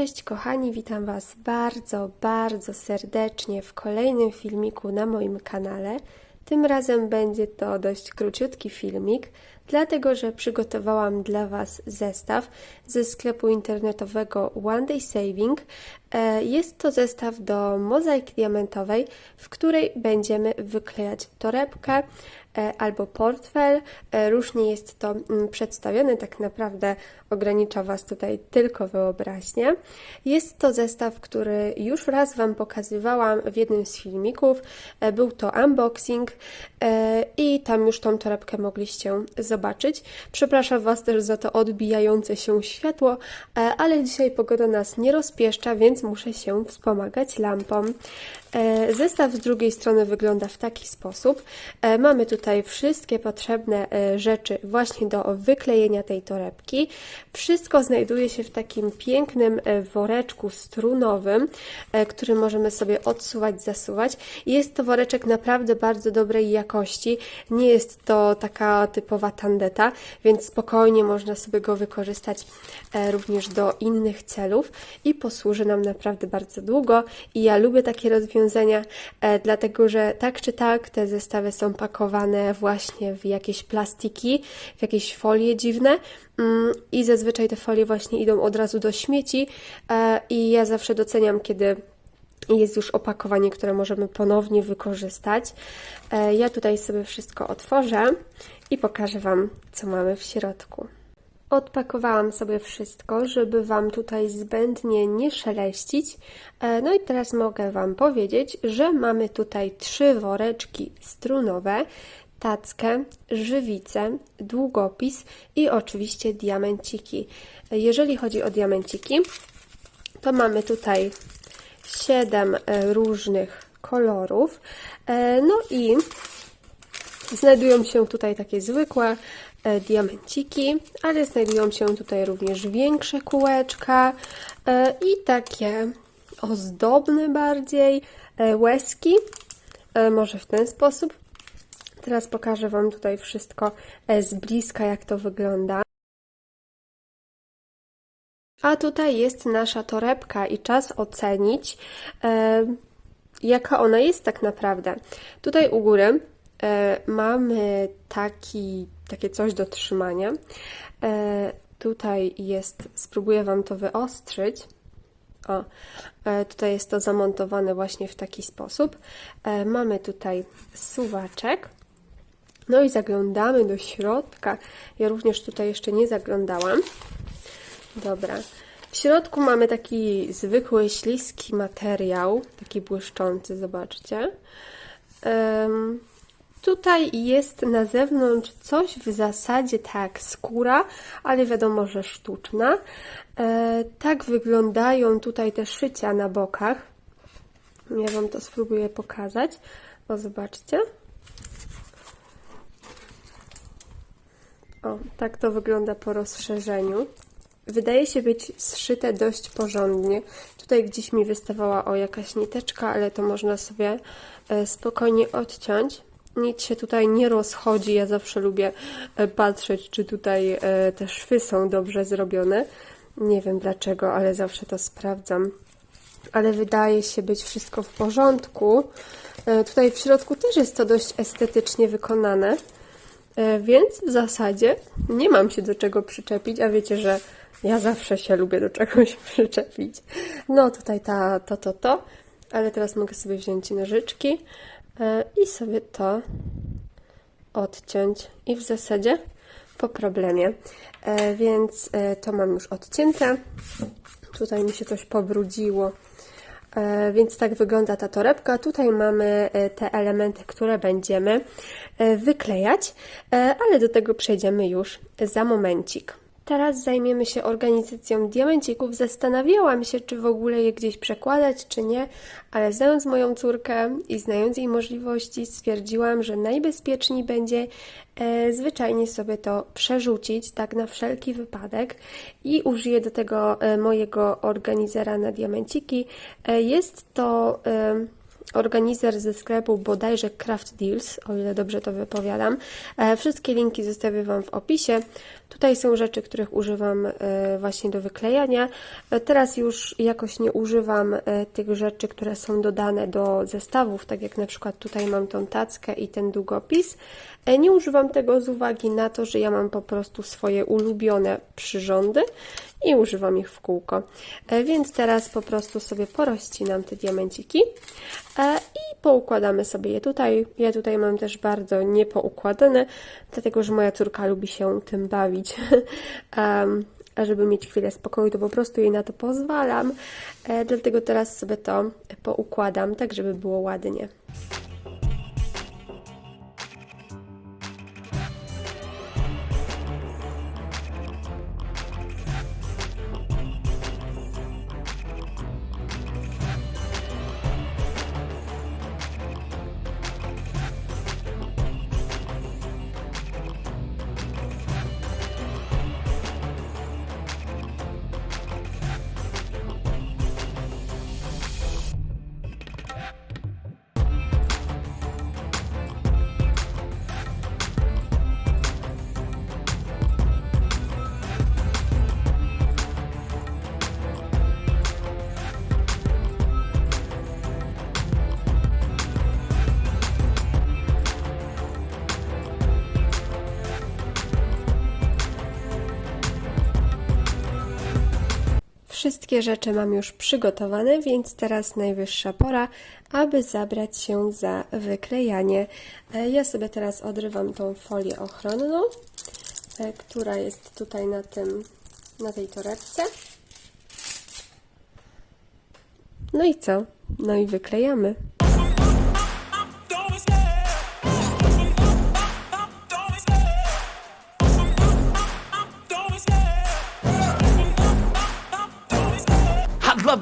cześć kochani, witam Was bardzo, bardzo serdecznie w kolejnym filmiku na moim kanale. Tym razem będzie to dość króciutki filmik, dlatego że przygotowałam dla Was zestaw ze sklepu internetowego One Day Saving. E, Jest to zestaw do mozaiki diamentowej, w której będziemy wyklejać torebkę albo portfel. E, Różnie jest to mm, przedstawione, tak naprawdę ogranicza Was tutaj tylko wyobraźnię. Jest to zestaw, który już raz Wam pokazywałam w jednym z filmików. E, Był to unboxing e, i tam już tą torebkę mogliście zobaczyć. Przepraszam Was też za to odbijające się światło, e, ale dzisiaj pogoda nas nie rozpieszcza, więc muszę się wspomagać lampą. E, Zestaw z drugiej strony wygląda w taki sposób. E, Mamy tutaj wszystkie potrzebne e, rzeczy właśnie do wyklejenia tej torebki. Wszystko znajduje się w takim pięknym woreczku strunowym, który możemy sobie odsuwać, zasuwać. Jest to woreczek naprawdę bardzo dobrej jakości. Nie jest to taka typowa tandeta, więc spokojnie można sobie go wykorzystać również do innych celów i posłuży nam naprawdę bardzo długo. I ja lubię takie rozwiązania, e, dlatego że tak czy tak te zestawy są pakowane właśnie w jakieś plastiki, w jakieś folie dziwne mm, i zazwyczaj te folie właśnie idą od razu do śmieci e, i ja zawsze doceniam, kiedy jest już opakowanie, które możemy ponownie wykorzystać. E, Ja tutaj sobie wszystko otworzę i pokażę Wam, co mamy w środku. Odpakowałam sobie wszystko, żeby Wam tutaj zbędnie nie szeleścić. E, No i teraz mogę Wam powiedzieć, że mamy tutaj trzy woreczki strunowe, tackę, żywicę, długopis i oczywiście diamenciki. E, Jeżeli chodzi o diamenciki, to mamy tutaj 7 różnych kolorów. E, No i znajdują się tutaj takie zwykłe e, diamenciki, ale znajdują się tutaj również większe kółeczka e, i takie ozdobne bardziej e, łezki. Może w ten sposób. Teraz pokażę Wam tutaj wszystko z bliska, jak to wygląda. A tutaj jest nasza torebka i czas ocenić, jaka ona jest tak naprawdę. Tutaj u góry mamy taki, takie coś do trzymania. E, tutaj jest, spróbuję Wam to wyostrzyć. O, e, tutaj jest to zamontowane właśnie w taki sposób. E, mamy tutaj suwaczek. No i zaglądamy do środka. Ja również tutaj jeszcze nie zaglądałam. Dobra. W środku mamy taki zwykły, śliski materiał, taki błyszczący, zobaczcie. Tutaj jest na zewnątrz coś w zasadzie tak skóra, ale wiadomo, że sztuczna. E, tak wyglądają tutaj te szycia na bokach. Ja Wam to spróbuję pokazać. O, zobaczcie. O, tak to wygląda po rozszerzeniu. Wydaje się być zszyte dość porządnie. Tutaj gdzieś mi wystawała o jakaś niteczka, ale to można sobie e, spokojnie odciąć. Nic się tutaj nie rozchodzi. Ja zawsze lubię e, patrzeć, czy tutaj e, te szwy są dobrze zrobione. Nie wiem dlaczego, ale zawsze to sprawdzam. Ale wydaje się być wszystko w porządku. Tutaj w środku też jest to dość estetycznie wykonane. Więc w zasadzie nie mam się do czego przyczepić, a wiecie, że ja zawsze się lubię do czegoś przyczepić. No tutaj ta, to, to, to, ale teraz mogę sobie wziąć nożyczki i sobie to odciąć i w zasadzie po problemie. Więc to mam już odcięte. Tutaj mi się coś pobrudziło. Więc tak wygląda ta torebka. Tutaj mamy te elementy, które będziemy wyklejać, ale do tego przejdziemy już za momencik. Teraz zajmiemy się organizacją diamencików. Zastanawiałam się, czy w ogóle je gdzieś przekładać, czy nie, ale znając moją córkę i znając jej możliwości, stwierdziłam, że najbezpieczniej będzie e, zwyczajnie sobie to przerzucić, tak na wszelki wypadek i użyję do tego e, mojego organizera na diamenciki. E, jest to organizer ze sklepu bodajże Craft Deals, o ile dobrze to wypowiadam. E, Wszystkie linki zostawię Wam w opisie. Tutaj są rzeczy, których używam e, właśnie do wyklejania. E, Teraz już jakoś nie używam e, tych rzeczy, które są dodane do zestawów, tak jak na przykład tutaj mam tą tackę i ten długopis. Nie używam tego z uwagi na to, że ja mam po prostu swoje ulubione przyrządy i używam ich w kółko. E, Więc teraz po prostu sobie porozcinam te diamenciki e, i poukładamy sobie je tutaj. Ja tutaj mam też bardzo niepoukładane, dlatego że moja córka lubi się tym bawić. A żeby mieć chwilę spokoju, to po prostu jej na to pozwalam. E, Dlatego teraz sobie to poukładam, tak żeby było ładnie. Wszystkie rzeczy mam już przygotowane, więc teraz najwyższa pora, aby zabrać się za wyklejanie. E, Ja sobie teraz odrywam tą folię ochronną, e, która jest tutaj na, tym, na tej torebce. No i co? No i wyklejamy.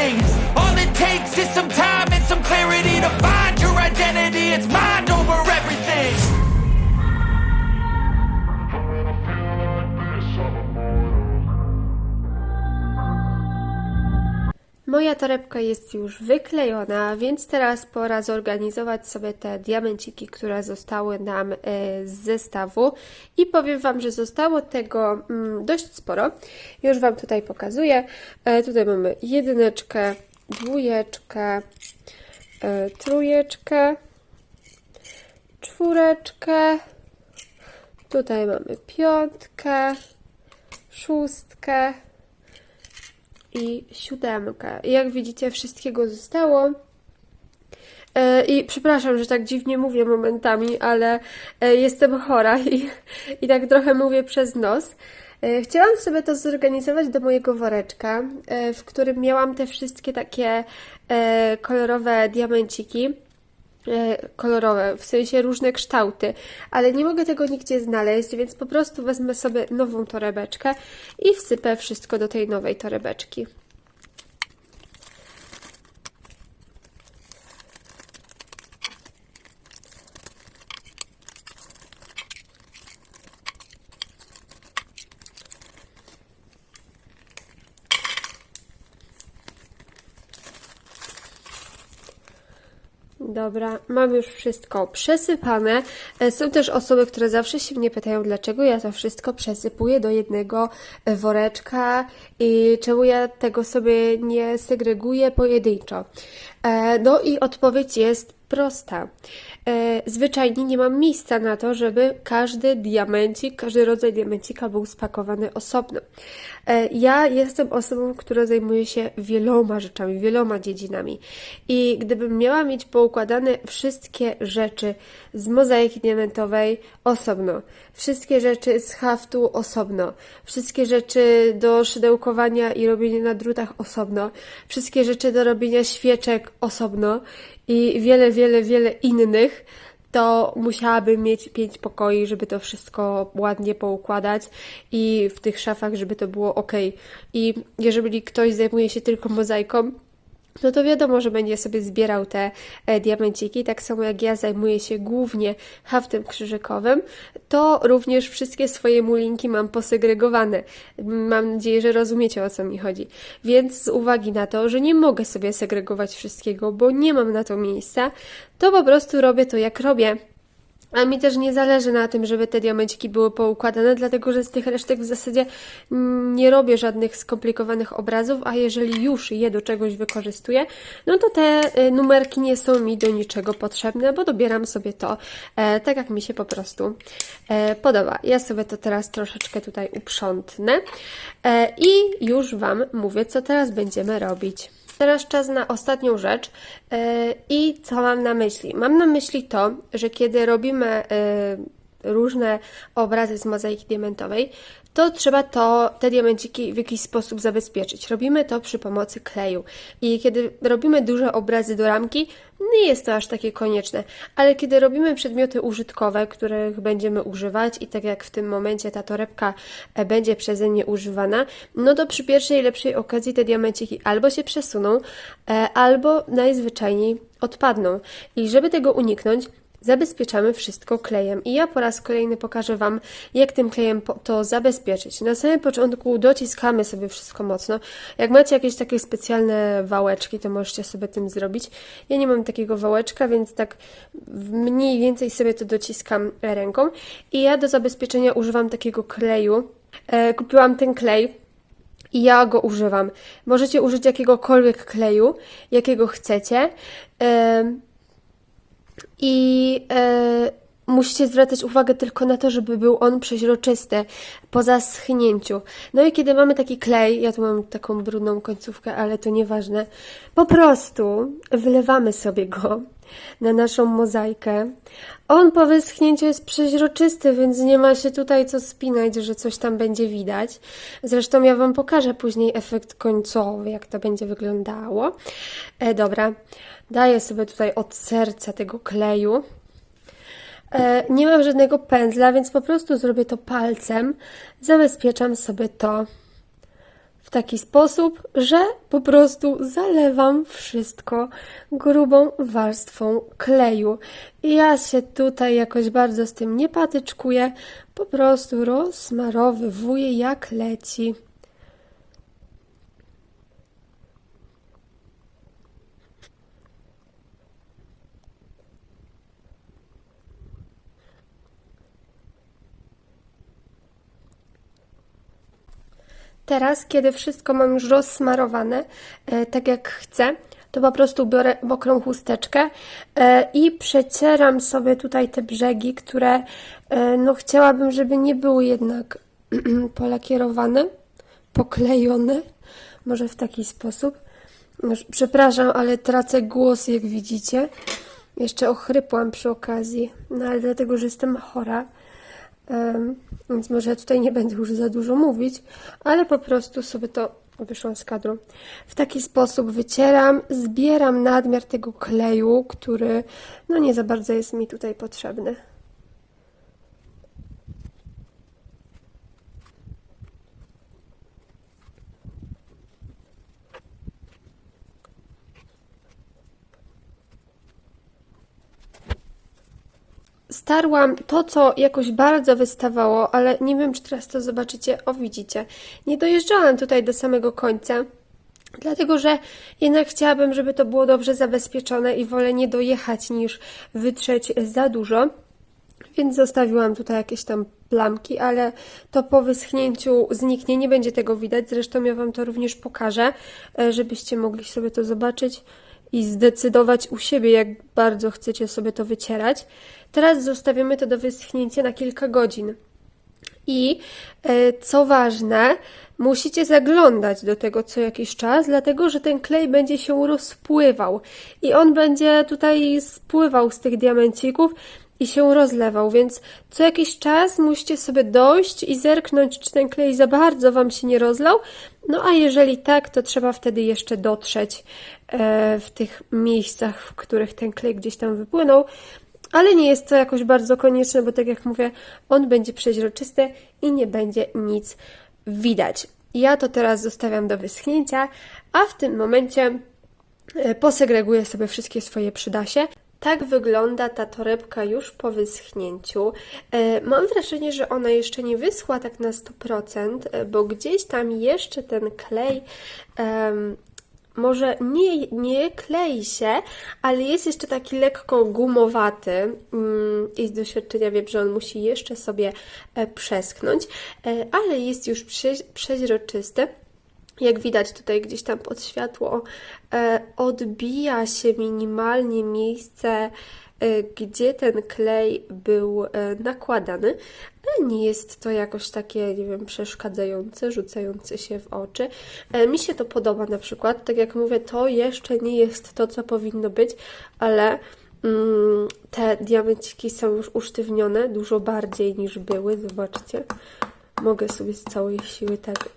things. Moja torebka jest już wyklejona, więc teraz pora zorganizować sobie te diamenciki, które zostały nam e, z zestawu. I powiem Wam, że zostało tego mm, dość sporo. Już Wam tutaj pokazuję. E, Tutaj mamy jedyneczkę, dwójeczkę, e, trójeczkę, czwóreczkę. Tutaj mamy piątkę, szóstkę i siódemkę. Jak widzicie, wszystkiego zostało. E, I przepraszam, że tak dziwnie mówię momentami, ale e, jestem chora i, i tak trochę mówię przez nos. E, Chciałam sobie to zorganizować do mojego woreczka, w którym miałam te wszystkie takie kolorowe diamenciki kolorowe, w sensie różne kształty, ale nie mogę tego nigdzie znaleźć, więc po prostu wezmę sobie nową torebeczkę i wsypę wszystko do tej nowej torebeczki. Dobra, mam już wszystko przesypane. E, Są też osoby, które zawsze się mnie pytają, dlaczego ja to wszystko przesypuję do jednego e, woreczka i czemu ja tego sobie nie segreguję pojedynczo. E, No i odpowiedź jest prosta. E, Zwyczajnie nie mam miejsca na to, żeby każdy diamencik, każdy rodzaj diamencika był spakowany osobno. E, Ja jestem osobą, która zajmuje się wieloma rzeczami, wieloma dziedzinami. I gdybym miała mieć poukładane wszystkie rzeczy z mozaiki diamentowej osobno, wszystkie rzeczy z haftu osobno, wszystkie rzeczy do szydełkowania i robienia na drutach osobno, wszystkie rzeczy do robienia świeczek osobno i wiele, wiele, wiele innych, to musiałabym mieć pięć pokoi, żeby to wszystko ładnie poukładać i w tych szafach, żeby to było ok. I jeżeli ktoś zajmuje się tylko mozaiką, no to wiadomo, że będzie sobie zbierał te e, diamenciki, tak samo jak ja zajmuję się głównie haftem krzyżykowym, to również wszystkie swoje mulinki mam posegregowane. Mam nadzieję, że rozumiecie o co mi chodzi. Więc z uwagi na to, że nie mogę sobie segregować wszystkiego, bo nie mam na to miejsca, to po prostu robię to jak robię. A mi też nie zależy na tym, żeby te diamenciki były poukładane, dlatego że z tych resztek w zasadzie nie robię żadnych skomplikowanych obrazów, a jeżeli już je do czegoś wykorzystuję, no to te y, numerki nie są mi do niczego potrzebne, bo dobieram sobie to e, tak, jak mi się po prostu e, podoba. Ja sobie to teraz troszeczkę tutaj uprzątnę e, i już Wam mówię, co teraz będziemy robić. Teraz czas na ostatnią rzecz. Yy, I co mam na myśli? Mam na myśli to, że kiedy robimy yy, różne obrazy z mozaiki diamentowej, to trzeba to, te diamenciki w jakiś sposób zabezpieczyć. Robimy to przy pomocy kleju. I kiedy robimy duże obrazy do ramki, nie jest to aż takie konieczne. Ale kiedy robimy przedmioty użytkowe, których będziemy używać i tak jak w tym momencie ta torebka e, będzie przeze mnie używana, no to przy pierwszej lepszej okazji te diamenciki albo się przesuną, e, albo najzwyczajniej odpadną. I żeby tego uniknąć, zabezpieczamy wszystko klejem. I ja po raz kolejny pokażę Wam, jak tym klejem to zabezpieczyć. Na samym początku dociskamy sobie wszystko mocno. Jak macie jakieś takie specjalne wałeczki, to możecie sobie tym zrobić. Ja nie mam takiego wałeczka, więc tak mniej więcej sobie to dociskam ręką. I ja do zabezpieczenia używam takiego kleju. E, kupiłam ten klej. I ja go używam. Możecie użyć jakiegokolwiek kleju, jakiego chcecie. I e, musicie zwracać uwagę tylko na to, żeby był on przeźroczysty po zaschnięciu. No i kiedy mamy taki klej, ja tu mam taką brudną końcówkę, ale to nieważne, po prostu wylewamy sobie go na naszą mozaikę. On po wyschnięciu jest przeźroczysty, więc nie ma się tutaj co spinać, że coś tam będzie widać. Zresztą ja Wam pokażę później efekt końcowy, jak to będzie wyglądało. E, dobra, daję sobie tutaj od serca tego kleju. E, nie mam żadnego pędzla, więc po prostu zrobię to palcem. Zabezpieczam sobie to w taki sposób, że po prostu zalewam wszystko grubą warstwą kleju. I ja się tutaj jakoś bardzo z tym nie patyczkuję, po prostu rozsmarowywuję jak leci. Teraz, kiedy wszystko mam już rozsmarowane, e, tak jak chcę, to po prostu biorę mokrą chusteczkę e, i przecieram sobie tutaj te brzegi, które e, no chciałabym, żeby nie były jednak polakierowane, poklejone, może w taki sposób. Przepraszam, ale tracę głos, jak widzicie. Jeszcze ochrypłam przy okazji, no ale dlatego, że jestem chora. Więc może tutaj nie będę już za dużo mówić, ale po prostu sobie to wyszłam z kadru. W taki sposób wycieram, zbieram nadmiar tego kleju, który no nie za bardzo jest mi tutaj potrzebny. Starłam to, co jakoś bardzo wystawało, ale nie wiem, czy teraz to zobaczycie. O, widzicie. Nie dojeżdżałam tutaj do samego końca, dlatego że jednak chciałabym, żeby to było dobrze zabezpieczone i wolę nie dojechać niż wytrzeć za dużo. Więc zostawiłam tutaj jakieś tam plamki, ale to po wyschnięciu zniknie, nie będzie tego widać. Zresztą ja Wam to również pokażę, e, żebyście mogli sobie to zobaczyć i zdecydować u siebie, jak bardzo chcecie sobie to wycierać. Teraz zostawimy to do wyschnięcia na kilka godzin. I e, co ważne, musicie zaglądać do tego co jakiś czas, dlatego że ten klej będzie się rozpływał i on będzie tutaj spływał z tych diamencików i się rozlewał, więc co jakiś czas musicie sobie dojść i zerknąć, czy ten klej za bardzo Wam się nie rozlał. No a jeżeli tak, to trzeba wtedy jeszcze dotrzeć e, w tych miejscach, w których ten klej gdzieś tam wypłynął. Ale nie jest to jakoś bardzo konieczne, bo tak jak mówię, on będzie przeźroczysty i nie będzie nic widać. Ja to teraz zostawiam do wyschnięcia, a w tym momencie e, posegreguję sobie wszystkie swoje przydasie. Tak wygląda ta torebka już po wyschnięciu. E, Mam wrażenie, że ona jeszcze nie wyschła tak na 100%, e, bo gdzieś tam jeszcze ten klej em, może nie, nie klei się, ale jest jeszcze taki lekko gumowaty mm, i z doświadczenia wiem, że on musi jeszcze sobie e, przesknąć, e, ale jest już prze- przeźroczysty. Jak widać tutaj gdzieś tam pod światło, e, odbija się minimalnie miejsce, e, gdzie ten klej był e, nakładany, ale nie jest to jakoś takie, nie wiem, przeszkadzające, rzucające się w oczy. Mi się to podoba na przykład, tak jak mówię, to jeszcze nie jest to, co powinno być, ale mm, te diamenciki są już usztywnione dużo bardziej niż były, zobaczcie. Mogę sobie z całej siły tak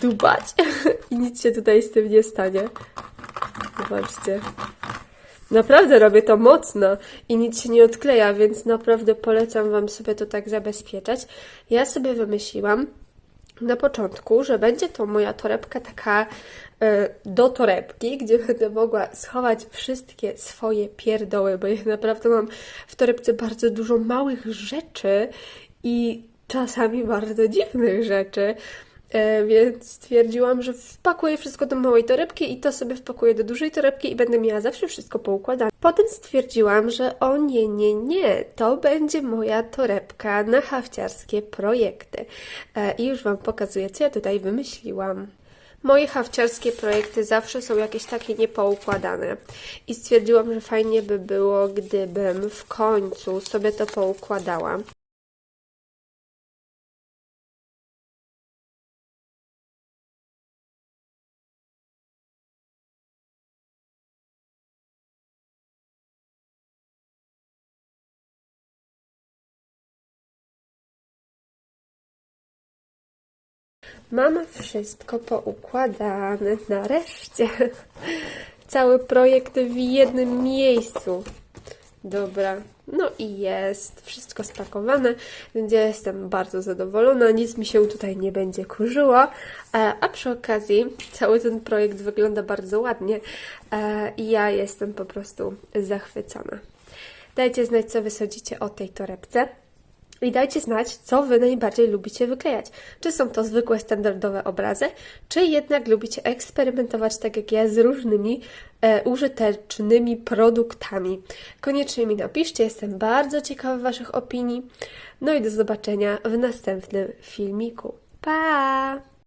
dubać i nic się tutaj z tym nie stanie. Zobaczcie. Naprawdę robię to mocno i nic się nie odkleja, więc naprawdę polecam Wam sobie to tak zabezpieczać. Ja sobie wymyśliłam na początku, że będzie to moja torebka taka e, do torebki, gdzie będę mogła schować wszystkie swoje pierdoły, bo ja naprawdę mam w torebce bardzo dużo małych rzeczy i czasami bardzo dziwnych rzeczy. E, więc stwierdziłam, że wpakuję wszystko do małej torebki i to sobie wpakuję do dużej torebki i będę miała zawsze wszystko poukładane. Potem stwierdziłam, że o nie, nie, nie, to będzie moja torebka na hawciarskie projekty. E, I już Wam pokazuję, co ja tutaj wymyśliłam. Moje hawciarskie projekty zawsze są jakieś takie niepoukładane. I stwierdziłam, że fajnie by było, gdybym w końcu sobie to poukładała. Mam wszystko poukładane nareszcie. Cały projekt w jednym miejscu. Dobra, no i jest wszystko spakowane, więc ja jestem bardzo zadowolona, nic mi się tutaj nie będzie kurzyło, E, a przy okazji cały ten projekt wygląda bardzo ładnie e, i ja jestem po prostu zachwycona. Dajcie znać, co wy sądzicie o tej torebce. I dajcie znać, co Wy najbardziej lubicie wyklejać. Czy są to zwykłe, standardowe obrazy, czy jednak lubicie eksperymentować, tak jak ja, z różnymi e, użytecznymi produktami. Koniecznie mi napiszcie, jestem bardzo ciekawa Waszych opinii. No i do zobaczenia w następnym filmiku. Pa!